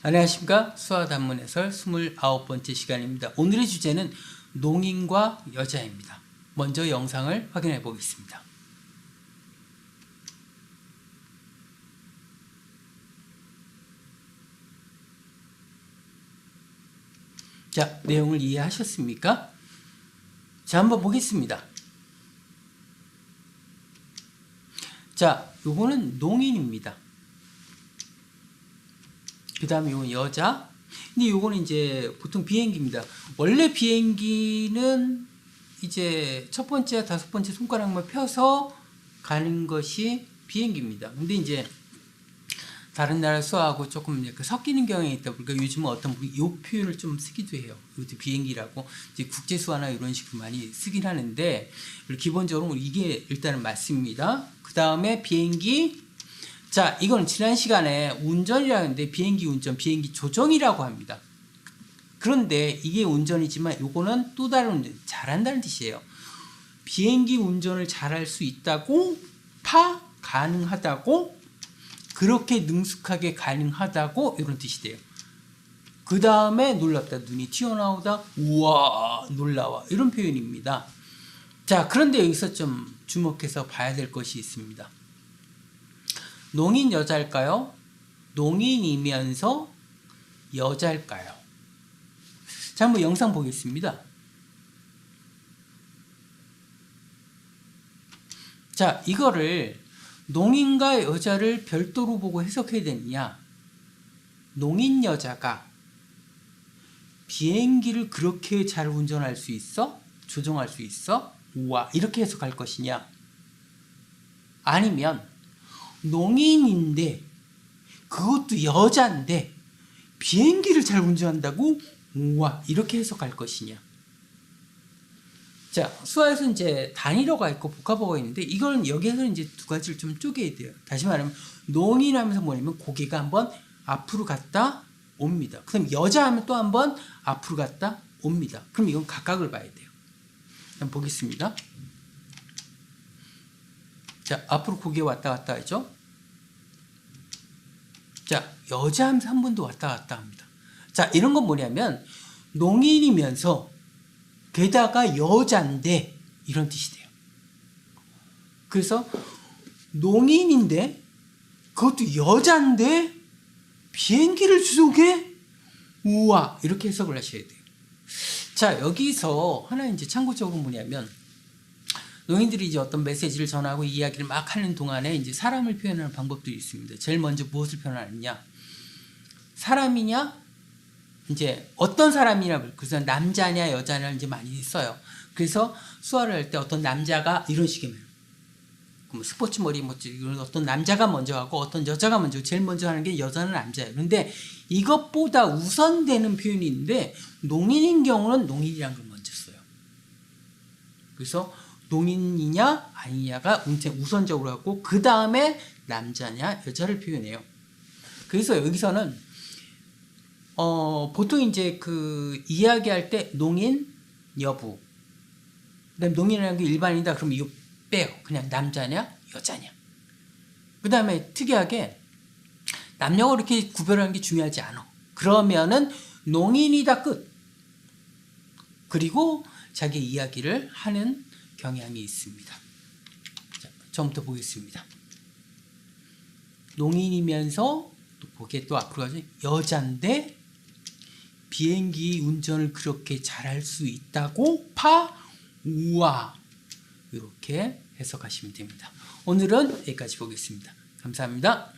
안녕하십니까 수화단문 해설 29번째 시간입니다. 오늘의 주제는 농인과 여자입니다. 먼저 영상을 확인해 보겠습니다. 자, 내용을 이해하셨습니까? 자, 한번 보겠습니다. 자, 요거는 농인입니다. 그 다음에 이건 여자. 근데 요거는 이제 보통 비행기입니다. 원래 비행기는 이제 첫 번째, 다섯 번째 손가락만 펴서 가는 것이 비행기입니다. 근데 이제 다른 나라 수하고 조금 이렇게 섞이는 경향이 있다 보니까 요즘은 어떤 요 표현을 좀 쓰기도 해요. 이것도 비행기라고 이제 국제 수화나 이런 식으로 많이 쓰긴 하는데 기본적으로 이게 일단은 맞습니다. 그 다음에 비행기 자, 이건 지난 시간에 운전이라는데 비행기 운전, 비행기 조정이라고 합니다. 그런데 이게 운전이지만 요거는 또 다른 운전, 잘한다는 뜻이에요. 비행기 운전을 잘할 수 있다고 파 가능하다고 그렇게 능숙하게 가능하다고 이런 뜻이 돼요. 그 다음에 놀랍다 눈이 튀어나오다 우와 놀라워 이런 표현입니다. 자 그런데 여기서 좀 주목해서 봐야 될 것이 있습니다. 농인 여자일까요? 농인이면서 여자일까요? 자, 한번 영상 보겠습니다. 자, 이거를 농인과 여자를 별도로 보고 해석해야 되느냐? 농인 여자가 비행기를 그렇게 잘 운전할 수 있어? 조종할 수 있어? 우와, 이렇게 해석할 것이냐? 아니면 농인인데 그것도 여자인데 비행기를 잘 운전한다고? 우와 이렇게 해석할 것이냐? 자 수화에서 이제 단일어가 있고 복합어가 있는데 이걸 여기에서 이제 두 가지를 좀 쪼개야 돼요. 다시 말하면 농인하면서 뭐냐면 고개가 한번 앞으로 갔다 옵니다. 그럼 여자 하면 또 한번 앞으로 갔다 옵니다. 그럼 이건 각각을 봐야 돼요. 한번 보겠습니다. 자, 앞으로 고개 왔다 갔다 하죠. 자, 여자 한 번도 왔다 갔다 합니다. 자, 이런 건 뭐냐면 농인이면서 게다가 여잔데 이런 뜻이 돼요. 그래서 농인인데 그것도 여잔데 비행기를 주속해? 우와, 이렇게 해석을 하셔야 돼요. 자, 여기서 하나 이제 참고적으로 뭐냐면 노인들이 이제 어떤 메시지를 전하고 이야기를 막 하는 동안에 이제 사람을 표현하는 방법들이 있습니다. 제일 먼저 무엇을 표현하느냐? 사람이냐? 이제 어떤 사람이냐? 그래서 남자냐 여자냐 이제 많이 써요. 그래서 수화를 할 때 어떤 남자가 이런. 뭐 스포츠 머리 뭐 이런 어떤 남자가 먼저 하고 어떤 여자가 먼저 제일 먼저 하는 게 여자는 남자예요. 그런데 이것보다 우선되는 표현이 있는데 농인인 경우는 농인이라는 걸 먼저 써요. 그래서 농인이냐 아니냐가 우선적으로 하고 그 다음에 남자냐 여자를 표현해요. 그래서 여기서는 어, 보통 이제 그 이야기할 때 농인 여부 그다음 농인이라는 게 일반이다 그럼 이거 빼요. 그냥 남자냐 여자냐. 그 다음에 특이하게 남녀가 그렇게 구별하는 게 중요하지 않아. 그러면은 농인이다 끝. 그리고 자기 이야기를 하는 경향이 있습니다. 자, 처음부터 보겠습니다. 농인이면서 또 거기에 또 앞으로 여잔데 비행기 운전을 그렇게 잘할 수 있다고 파 우와 이렇게 해석하시면 됩니다. 오늘은 여기까지 보겠습니다. 감사합니다.